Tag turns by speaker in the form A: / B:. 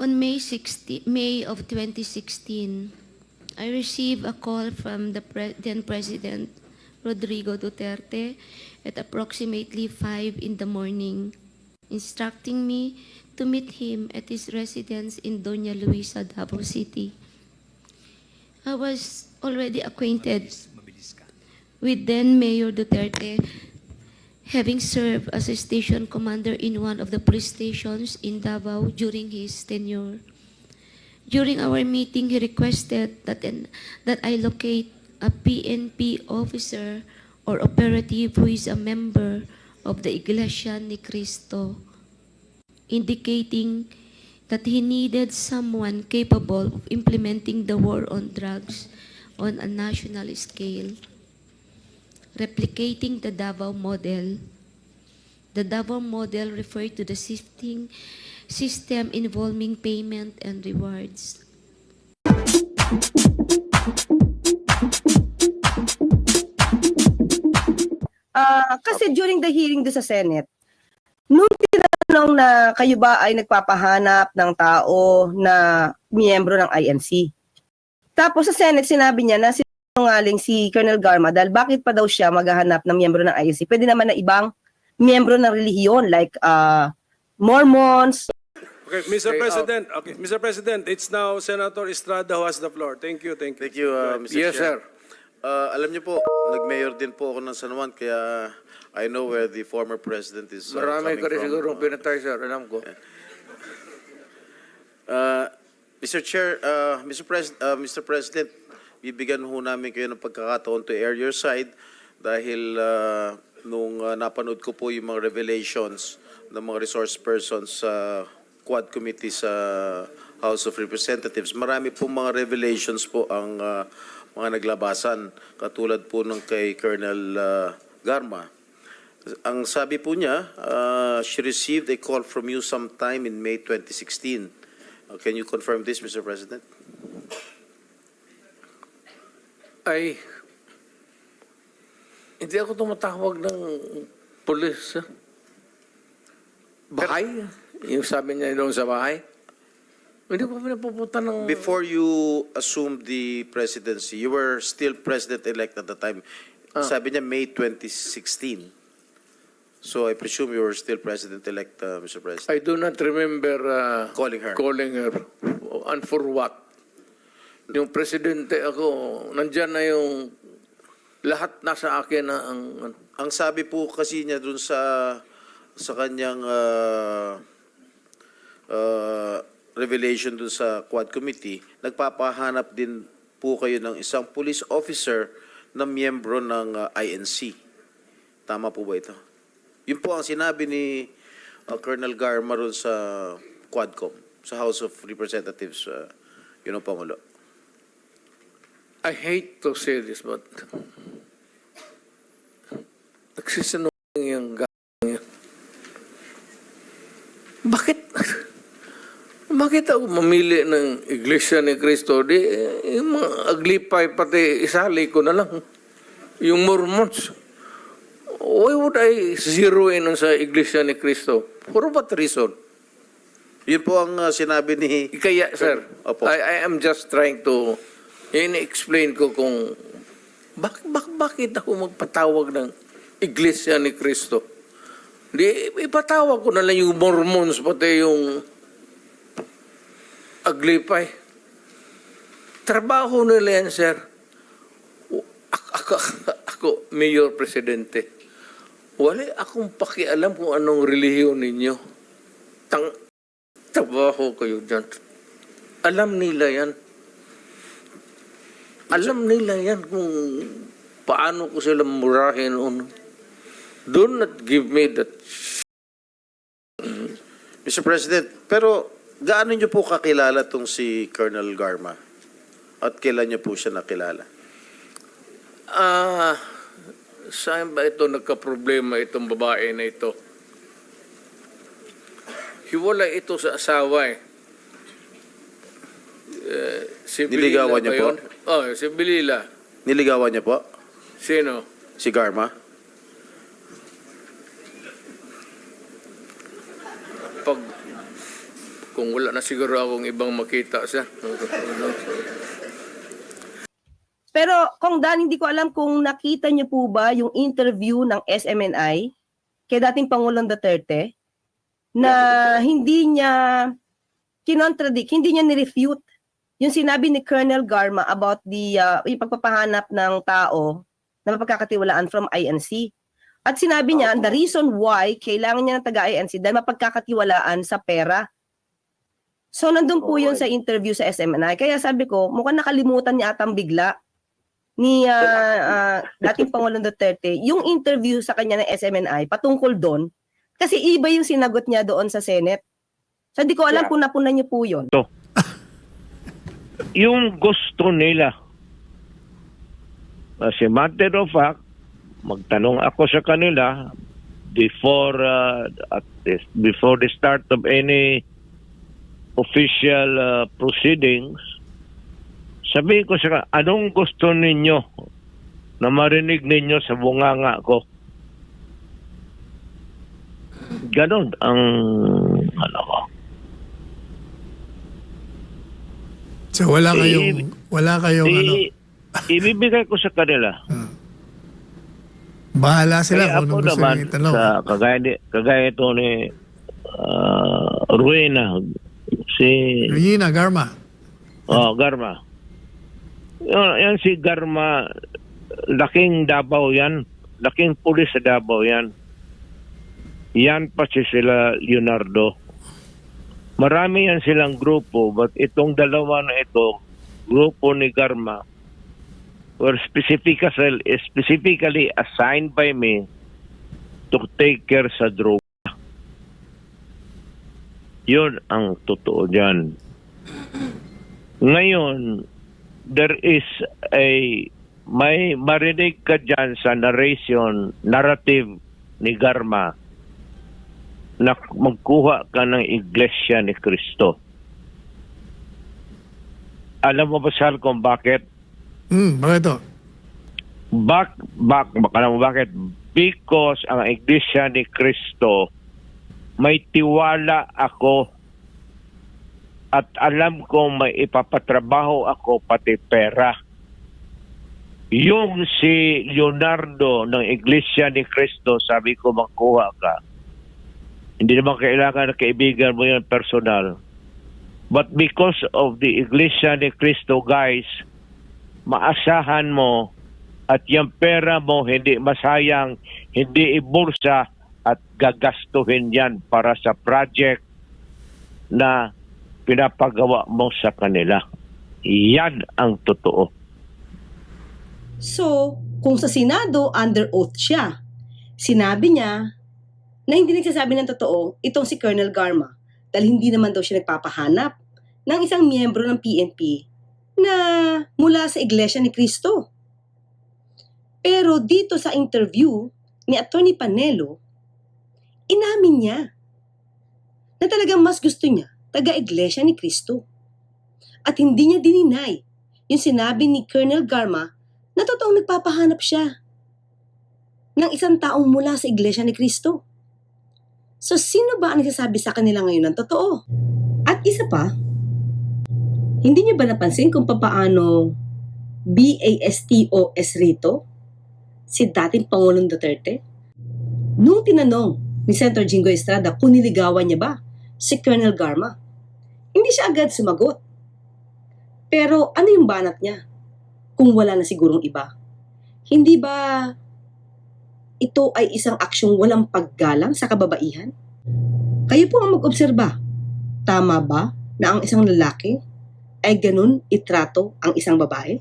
A: On May 60, May of 2016, I received a call from the pre- then President Rodrigo Duterte at approximately 5 in the morning, instructing me to meet him at his residence in Doña Luisa, Davao City. I was already acquainted with then Mayor Duterte, having served as a station commander in one of the police stations in Davao during his tenure. During our meeting, he requested that, an, that I locate a PNP officer or operative who is a member of the Iglesia Ni Cristo, indicating that he needed someone capable of implementing the war on drugs on a national scale replicating the Davao model. The Davao model referred to the shifting system involving payment and rewards.
B: Ah, kasi during the hearing do sa Senate, nung tinanong na kayo ba ay nagpapahanap ng tao na miyembro ng INC. Tapos sa Senate sinabi niya na sinungaling si Colonel Garma dahil bakit pa daw siya maghahanap ng miyembro ng INC? Pwede naman na ibang miyembro ng relihiyon like ah, Mormons.
C: Okay, Mr.
D: Okay, uh,
C: President, okay, Mr. President, it's now Senator Estrada who has the floor. Thank you, thank you.
D: Thank you, uh, Mr.
E: Yes,
D: Chair.
E: sir.
D: Uh, alam niyo po, nag-mayor din po ako ng San Juan, kaya I know where the former president is uh,
E: Marami
D: coming
E: ka rin
D: from.
E: siguro pinatay, sir. Alam ko.
D: Uh, Mr. Chair, uh, Mr. Pres uh, Mr. President, bibigyan ho namin kayo ng pagkakataon to air your side dahil uh, nung uh, napanood ko po yung mga revelations ng mga resource persons sa Quad Committee sa House of Representatives, marami po mga revelations po ang uh, mga naglabasan katulad po ng kay Colonel uh, Garma. Ang sabi po niya, uh, she received a call from you sometime in May 2016. Uh, can you confirm this, Mr. President?
E: Ay, hindi ako tumatawag ng pulis. sir. Bahay? Yung sabi niya doon sa bahay? Hindi ko pinapupunta ng...
D: Before you assumed the presidency, you were still president-elect at the time.
E: Ah.
D: Sabi niya May 2016. So I presume you were still president-elect, uh, Mr. President.
E: I do not remember uh,
D: Calling her.
E: calling her. And for what? Yung presidente ako, nandyan na yung lahat nasa akin na ang...
D: Ang sabi po kasi niya dun sa sa kanyang uh, uh, revelation dun sa Quad Committee, nagpapahanap din po kayo ng isang police officer na miyembro ng uh, INC. Tama po ba ito? Yun po ang sinabi ni uh, Colonel Garma ron sa Quadcom, sa House of Representatives, uh, yun ang Pangulo.
E: I hate to say this, but nagsisinungaling yung g*** niya. Bakit? Bakit ako mamili ng Iglesia ni Cristo? Di, eh, yung mga aglipay, pati isali ko na lang. Yung Mormons. Why would I zero in sa Iglesia ni Cristo? For what reason?
D: Yun po ang uh, sinabi ni...
E: Kaya, sir,
D: Opo.
E: I, I am just trying to in-explain ko kung bak, bak, bakit ako magpatawag ng Iglesia ni Cristo. Di, ipatawag ko na lang yung Mormons, pati yung Aglipay. Trabaho nila yan, sir. Ako, ako, ako Mayor Presidente. Wala akong pakialam kung anong relihiyon ninyo. Tang, trabaho kayo dyan. Alam nila yan. Alam nila yan kung paano ko sila murahin. Ano. Do not give me that.
D: Mr. President, pero gaano niyo po kakilala tong si Colonel Garma? At kailan niyo po siya nakilala?
E: Ah, saan ba ito nagka-problema itong babae na ito? Hiwalay ito sa asawa eh. Eh, si
D: Niligawan
E: Bilila
D: niyo
E: ba
D: po?
E: yun? Oh, si Bilila.
D: Niligawan niya po?
E: Sino?
D: Si Garma?
E: Pag kung wala na siguro akong ibang makita siya.
B: Pero kung Dan, hindi ko alam kung nakita niyo po ba yung interview ng SMNI kay dating Pangulong Duterte na hindi niya kinontradict, hindi niya nirefute yung sinabi ni Colonel Garma about the uh, yung pagpapahanap ng tao na mapagkakatiwalaan from INC. At sinabi niya, the reason why kailangan niya ng taga-INC dahil mapagkakatiwalaan sa pera. So, nandun po yun sa interview sa SMNI. Kaya sabi ko, mukhang nakalimutan niya atang bigla ni ah, ah, dating Pangulong Duterte yung interview sa kanya ng SMNI patungkol doon kasi iba yung sinagot niya doon sa Senate. So, di ko alam kung napunan niyo po yun.
F: Yung gusto nila. As a matter of fact, magtanong ako sa kanila before uh, at this, before the start of any official uh, proceedings. Sabi ko sa kanila, anong gusto ninyo na marinig ninyo sa bunganga ko? Ganon ang ano ko.
G: So wala kayong wala kayong ano.
F: I- ibibigay ko sa kanila.
G: Bahala sila
F: Kaya
G: kung anong gusto
F: naman,
G: itanong.
F: sa kagaya, ni, kagaya ito ni uh, Ruena, si
G: Regina Garma.
F: oh, Garma. Yan, yan si Garma, laking Davao yan. Laking pulis sa Davao yan. Yan pa si sila Leonardo. Marami yan silang grupo, but itong dalawa na ito, grupo ni Garma, were specifically, specifically assigned by me to take care sa droga. Yun ang totoo dyan. Ngayon, there is a may marinig ka dyan sa narration, narrative ni Garma na magkuha ka ng iglesia ni Kristo. Alam mo ba, Sal, kung bakit?
G: Hmm, bakit to?
F: Bak, bak, baka alam mo bakit? Because ang iglesia ni Kristo, may tiwala ako at alam ko may ipapatrabaho ako pati pera. Yung si Leonardo ng Iglesia ni Cristo, sabi ko magkuha ka. Hindi naman kailangan na kaibigan mo yan personal. But because of the Iglesia ni Cristo, guys, maasahan mo at yung pera mo hindi masayang, hindi ibulsa at gagastuhin yan para sa project na pinapagawa mo sa kanila. Yan ang totoo.
B: So, kung sa Senado, under oath siya, sinabi niya na hindi nagsasabi ng totoo itong si Colonel Garma dahil hindi naman daw siya nagpapahanap ng isang miyembro ng PNP na mula sa Iglesia ni Cristo. Pero dito sa interview ni Attorney Panelo, inamin niya na talagang mas gusto niya taga-Iglesia ni Cristo. At hindi niya dininay yung sinabi ni Colonel Garma na totoong nagpapahanap siya ng isang taong mula sa Iglesia ni Cristo. So, sino ba ang nagsasabi sa kanila ngayon ng totoo? At isa pa, hindi niyo ba napansin kung papaano BASTOS rito si dating Pangulong Duterte? Nung tinanong ni Senator Jingo Estrada kung niligawan niya ba si Colonel Garma, hindi siya agad sumagot. Pero ano yung banat niya? kung wala na sigurong iba? Hindi ba ito ay isang aksyong walang paggalang sa kababaihan? Kayo po ang mag-obserba. Tama ba na ang isang lalaki ay ganun itrato ang isang babae?